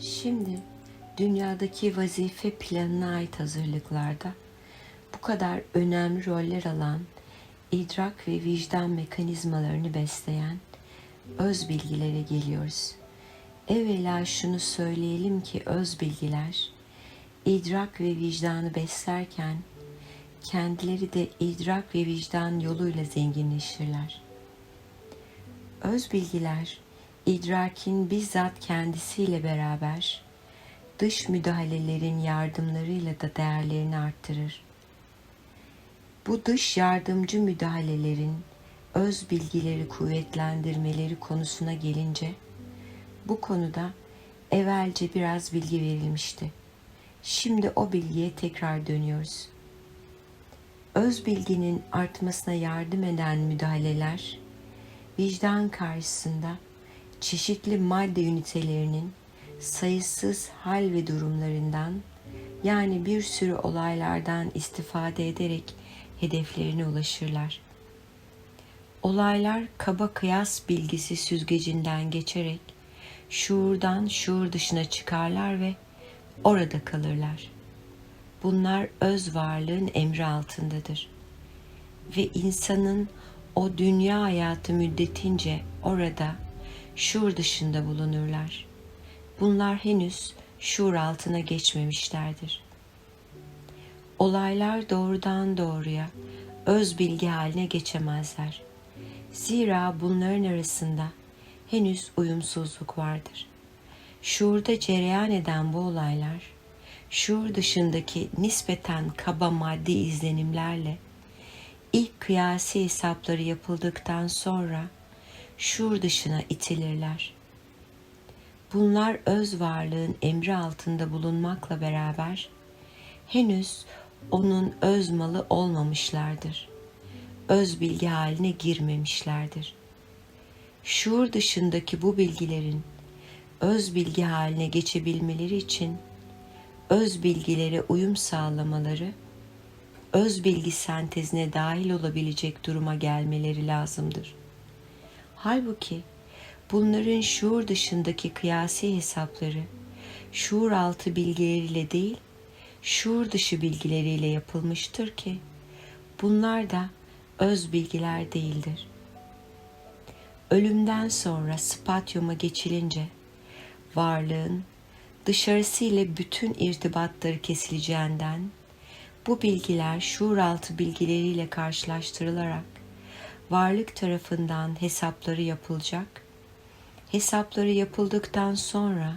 Şimdi dünyadaki vazife planına ait hazırlıklarda bu kadar önemli roller alan idrak ve vicdan mekanizmalarını besleyen öz bilgilere geliyoruz. Evvela şunu söyleyelim ki öz bilgiler idrak ve vicdanı beslerken kendileri de idrak ve vicdan yoluyla zenginleşirler. Öz bilgiler idrakin bizzat kendisiyle beraber dış müdahalelerin yardımlarıyla da değerlerini arttırır. Bu dış yardımcı müdahalelerin öz bilgileri kuvvetlendirmeleri konusuna gelince bu konuda evvelce biraz bilgi verilmişti. Şimdi o bilgiye tekrar dönüyoruz. Öz bilginin artmasına yardım eden müdahaleler vicdan karşısında çeşitli madde ünitelerinin sayısız hal ve durumlarından yani bir sürü olaylardan istifade ederek hedeflerine ulaşırlar. Olaylar kaba kıyas bilgisi süzgecinden geçerek şuurdan şuur dışına çıkarlar ve orada kalırlar. Bunlar öz varlığın emri altındadır. Ve insanın o dünya hayatı müddetince orada şuur dışında bulunurlar. Bunlar henüz şuur altına geçmemişlerdir. Olaylar doğrudan doğruya öz bilgi haline geçemezler. Zira bunların arasında henüz uyumsuzluk vardır. Şuurda cereyan eden bu olaylar, şuur dışındaki nispeten kaba maddi izlenimlerle ilk kıyasi hesapları yapıldıktan sonra şuur dışına itilirler. Bunlar öz varlığın emri altında bulunmakla beraber henüz onun öz malı olmamışlardır. Öz bilgi haline girmemişlerdir. Şuur dışındaki bu bilgilerin öz bilgi haline geçebilmeleri için öz bilgilere uyum sağlamaları, öz bilgi sentezine dahil olabilecek duruma gelmeleri lazımdır. Halbuki bunların şuur dışındaki kıyasi hesapları şuur altı bilgileriyle değil, şuur dışı bilgileriyle yapılmıştır ki bunlar da öz bilgiler değildir. Ölümden sonra spatyuma geçilince varlığın dışarısı ile bütün irtibatları kesileceğinden bu bilgiler şuur altı bilgileriyle karşılaştırılarak varlık tarafından hesapları yapılacak. Hesapları yapıldıktan sonra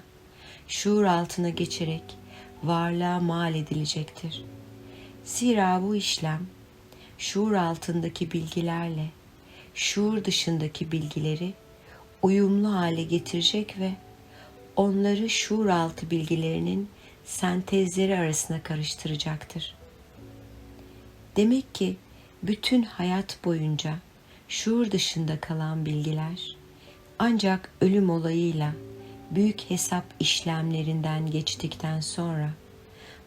şuur altına geçerek varlığa mal edilecektir. Zira bu işlem şuur altındaki bilgilerle şuur dışındaki bilgileri uyumlu hale getirecek ve onları şuur altı bilgilerinin sentezleri arasına karıştıracaktır. Demek ki bütün hayat boyunca şuur dışında kalan bilgiler ancak ölüm olayıyla büyük hesap işlemlerinden geçtikten sonra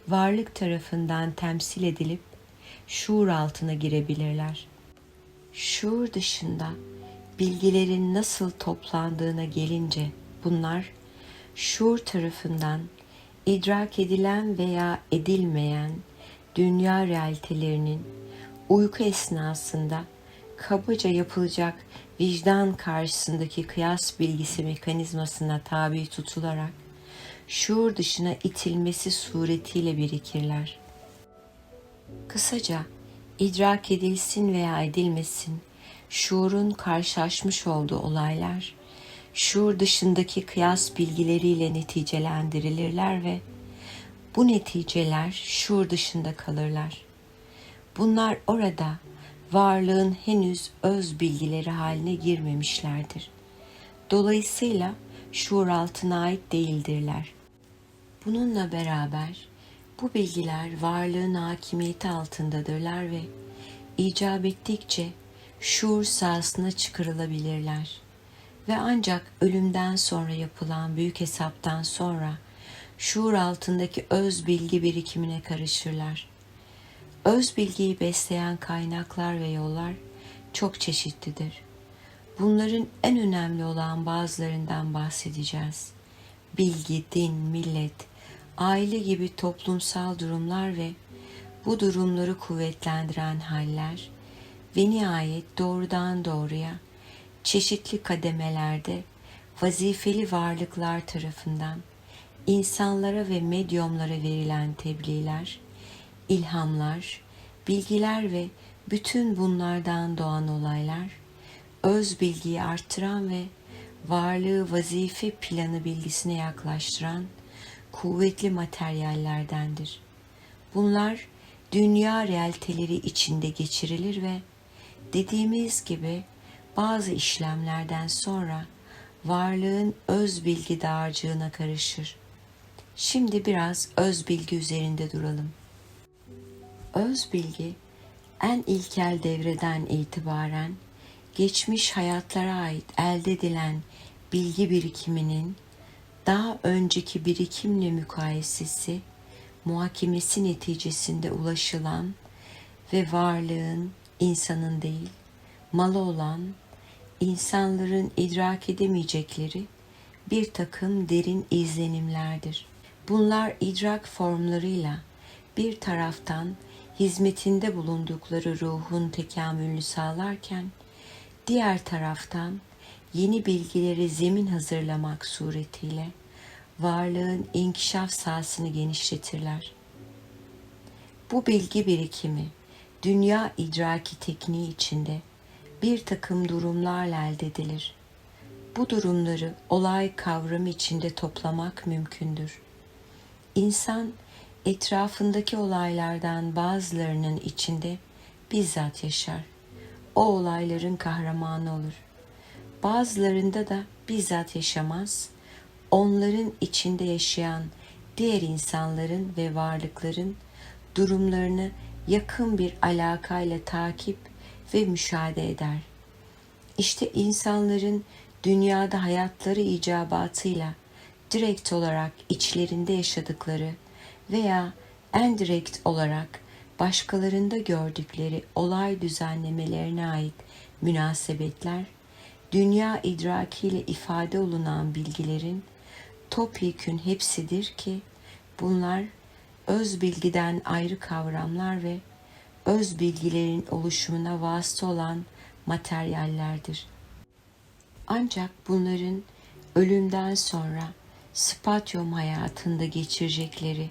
varlık tarafından temsil edilip şuur altına girebilirler. Şuur dışında bilgilerin nasıl toplandığına gelince bunlar şuur tarafından idrak edilen veya edilmeyen dünya realitelerinin uyku esnasında kabaca yapılacak vicdan karşısındaki kıyas bilgisi mekanizmasına tabi tutularak şuur dışına itilmesi suretiyle birikirler. Kısaca idrak edilsin veya edilmesin şuurun karşılaşmış olduğu olaylar şuur dışındaki kıyas bilgileriyle neticelendirilirler ve bu neticeler şuur dışında kalırlar. Bunlar orada varlığın henüz öz bilgileri haline girmemişlerdir. Dolayısıyla şuur altına ait değildirler. Bununla beraber bu bilgiler varlığın hakimiyeti altındadırlar ve icap ettikçe şuur sahasına çıkarılabilirler. Ve ancak ölümden sonra yapılan büyük hesaptan sonra şuur altındaki öz bilgi birikimine karışırlar. Öz bilgiyi besleyen kaynaklar ve yollar çok çeşitlidir. Bunların en önemli olan bazılarından bahsedeceğiz. bilgi, din, millet, aile gibi toplumsal durumlar ve bu durumları kuvvetlendiren haller ve nihayet doğrudan doğruya çeşitli kademelerde vazifeli varlıklar tarafından insanlara ve medyumlara verilen tebliğler, ilhamlar, bilgiler ve bütün bunlardan doğan olaylar, öz bilgiyi arttıran ve varlığı vazife planı bilgisine yaklaştıran kuvvetli materyallerdendir. Bunlar dünya realiteleri içinde geçirilir ve dediğimiz gibi bazı işlemlerden sonra varlığın öz bilgi dağarcığına karışır. Şimdi biraz öz bilgi üzerinde duralım. Öz bilgi en ilkel devreden itibaren geçmiş hayatlara ait elde edilen bilgi birikiminin daha önceki birikimle mukayesesi, muhakemesi neticesinde ulaşılan ve varlığın insanın değil, malı olan, insanların idrak edemeyecekleri bir takım derin izlenimlerdir. Bunlar idrak formlarıyla bir taraftan hizmetinde bulundukları ruhun tekamülünü sağlarken, diğer taraftan yeni bilgileri zemin hazırlamak suretiyle varlığın inkişaf sahasını genişletirler. Bu bilgi birikimi dünya idraki tekniği içinde bir takım durumlarla elde edilir. Bu durumları olay kavramı içinde toplamak mümkündür. İnsan etrafındaki olaylardan bazılarının içinde bizzat yaşar. O olayların kahramanı olur. Bazılarında da bizzat yaşamaz. Onların içinde yaşayan diğer insanların ve varlıkların durumlarını yakın bir alakayla takip ve müşahede eder. İşte insanların dünyada hayatları icabatıyla direkt olarak içlerinde yaşadıkları veya en direkt olarak başkalarında gördükleri olay düzenlemelerine ait münasebetler, dünya idrakiyle ifade olunan bilgilerin topyekün hepsidir ki bunlar öz bilgiden ayrı kavramlar ve öz bilgilerin oluşumuna vasıta olan materyallerdir. Ancak bunların ölümden sonra spatyum hayatında geçirecekleri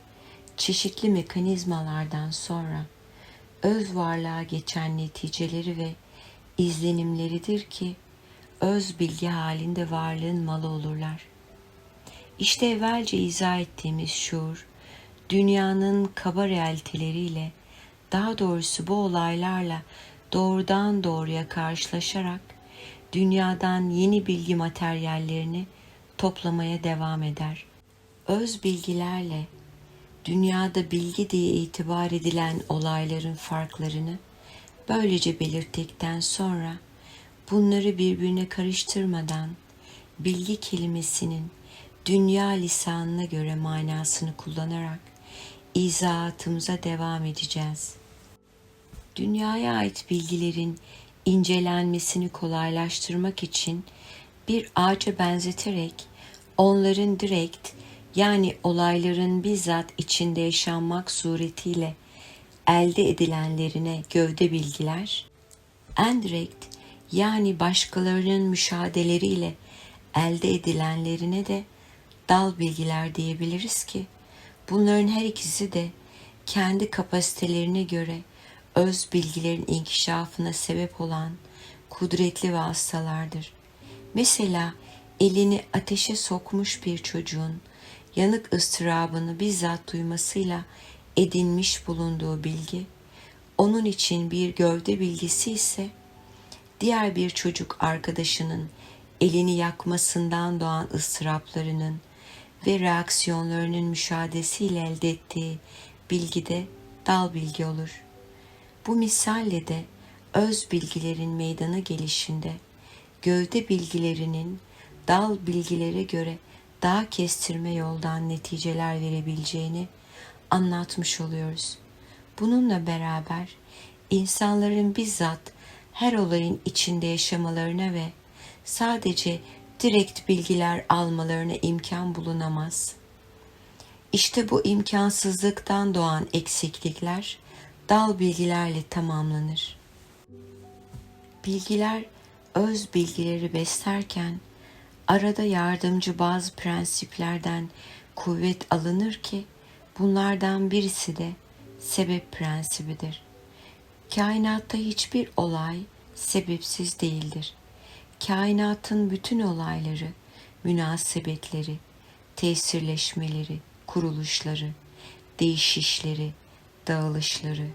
çeşitli mekanizmalardan sonra öz varlığa geçen neticeleri ve izlenimleridir ki öz bilgi halinde varlığın malı olurlar. İşte evvelce izah ettiğimiz şuur, dünyanın kaba realiteleriyle, daha doğrusu bu olaylarla doğrudan doğruya karşılaşarak dünyadan yeni bilgi materyallerini toplamaya devam eder. Öz bilgilerle dünyada bilgi diye itibar edilen olayların farklarını böylece belirttikten sonra bunları birbirine karıştırmadan bilgi kelimesinin dünya lisanına göre manasını kullanarak izahatımıza devam edeceğiz. Dünyaya ait bilgilerin incelenmesini kolaylaştırmak için bir ağaca benzeterek onların direkt yani olayların bizzat içinde yaşanmak suretiyle elde edilenlerine gövde bilgiler, endirekt yani başkalarının müşahedeleriyle elde edilenlerine de dal bilgiler diyebiliriz ki bunların her ikisi de kendi kapasitelerine göre öz bilgilerin inkişafına sebep olan kudretli vasıtalardır. Mesela elini ateşe sokmuş bir çocuğun yanık ıstırabını bizzat duymasıyla edinmiş bulunduğu bilgi, onun için bir gövde bilgisi ise diğer bir çocuk arkadaşının elini yakmasından doğan ıstıraplarının ve reaksiyonlarının müşahedesiyle elde ettiği bilgi de dal bilgi olur. Bu misalle de öz bilgilerin meydana gelişinde gövde bilgilerinin dal bilgilere göre daha kestirme yoldan neticeler verebileceğini anlatmış oluyoruz. Bununla beraber insanların bizzat her olayın içinde yaşamalarına ve sadece direkt bilgiler almalarına imkan bulunamaz. İşte bu imkansızlıktan doğan eksiklikler dal bilgilerle tamamlanır. Bilgiler öz bilgileri beslerken arada yardımcı bazı prensiplerden kuvvet alınır ki bunlardan birisi de sebep prensibidir. Kainatta hiçbir olay sebepsiz değildir. Kainatın bütün olayları, münasebetleri, tesirleşmeleri, kuruluşları, değişişleri, dağılışları,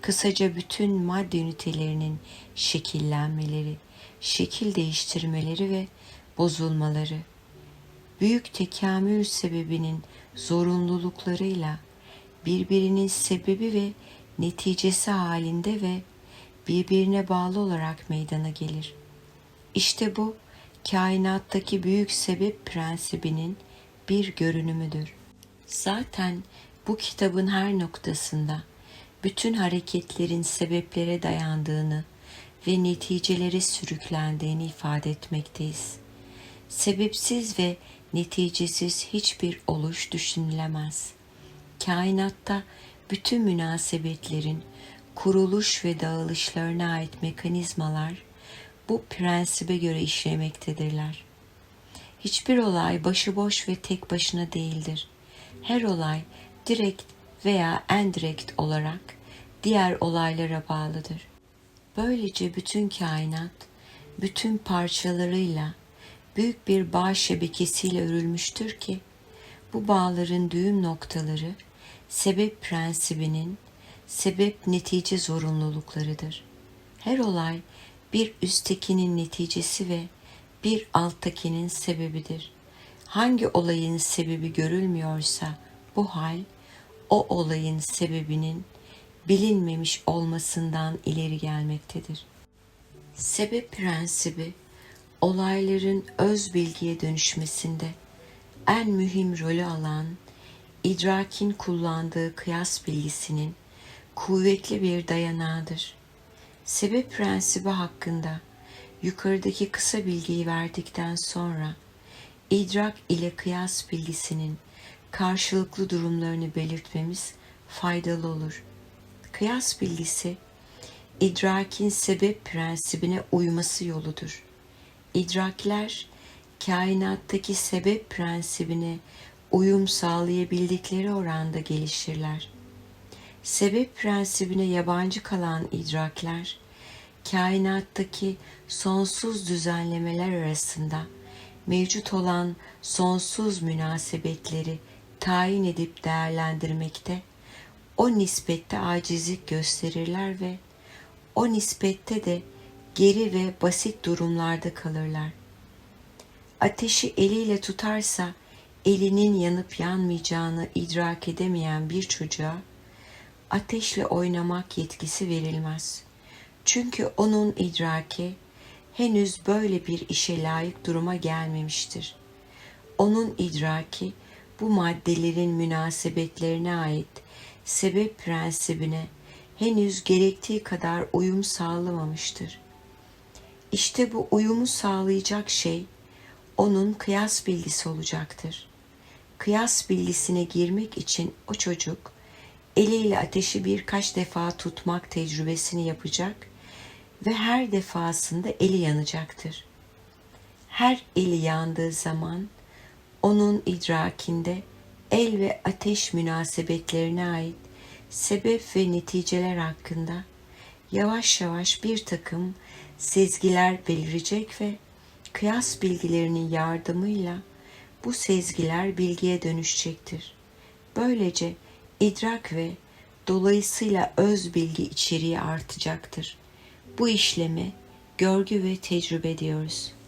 kısaca bütün madde ünitelerinin şekillenmeleri, şekil değiştirmeleri ve bozulmaları, büyük tekamül sebebinin zorunluluklarıyla birbirinin sebebi ve neticesi halinde ve birbirine bağlı olarak meydana gelir. İşte bu kainattaki büyük sebep prensibinin bir görünümüdür. Zaten bu kitabın her noktasında bütün hareketlerin sebeplere dayandığını ve neticelere sürüklendiğini ifade etmekteyiz. Sebepsiz ve neticesiz hiçbir oluş düşünülemez. Kainatta bütün münasebetlerin kuruluş ve dağılışlarına ait mekanizmalar bu prensibe göre işlemektedirler. Hiçbir olay başıboş ve tek başına değildir. Her olay direkt veya endirekt olarak diğer olaylara bağlıdır. Böylece bütün kainat, bütün parçalarıyla büyük bir bağ şebekesiyle örülmüştür ki bu bağların düğüm noktaları sebep prensibinin sebep netice zorunluluklarıdır. Her olay bir üsttekinin neticesi ve bir alttakinin sebebidir. Hangi olayın sebebi görülmüyorsa bu hal o olayın sebebinin bilinmemiş olmasından ileri gelmektedir. Sebep prensibi olayların öz bilgiye dönüşmesinde en mühim rolü alan idrakin kullandığı kıyas bilgisinin kuvvetli bir dayanağıdır. Sebep prensibi hakkında yukarıdaki kısa bilgiyi verdikten sonra idrak ile kıyas bilgisinin karşılıklı durumlarını belirtmemiz faydalı olur. Kıyas bilgisi idrakin sebep prensibine uyması yoludur. İdrakler kainattaki sebep prensibine uyum sağlayabildikleri oranda gelişirler. Sebep prensibine yabancı kalan idrakler, kainattaki sonsuz düzenlemeler arasında mevcut olan sonsuz münasebetleri tayin edip değerlendirmekte, o nispette acizlik gösterirler ve o nispette de geri ve basit durumlarda kalırlar. Ateşi eliyle tutarsa elinin yanıp yanmayacağını idrak edemeyen bir çocuğa ateşle oynamak yetkisi verilmez. Çünkü onun idraki henüz böyle bir işe layık duruma gelmemiştir. Onun idraki bu maddelerin münasebetlerine ait sebep prensibine henüz gerektiği kadar uyum sağlamamıştır. İşte bu uyumu sağlayacak şey onun kıyas bilgisi olacaktır. Kıyas bilgisine girmek için o çocuk eliyle ateşi birkaç defa tutmak tecrübesini yapacak ve her defasında eli yanacaktır. Her eli yandığı zaman onun idrakinde el ve ateş münasebetlerine ait sebep ve neticeler hakkında yavaş yavaş bir takım sezgiler belirecek ve kıyas bilgilerinin yardımıyla bu sezgiler bilgiye dönüşecektir. Böylece idrak ve dolayısıyla öz bilgi içeriği artacaktır. Bu işlemi görgü ve tecrübe diyoruz.''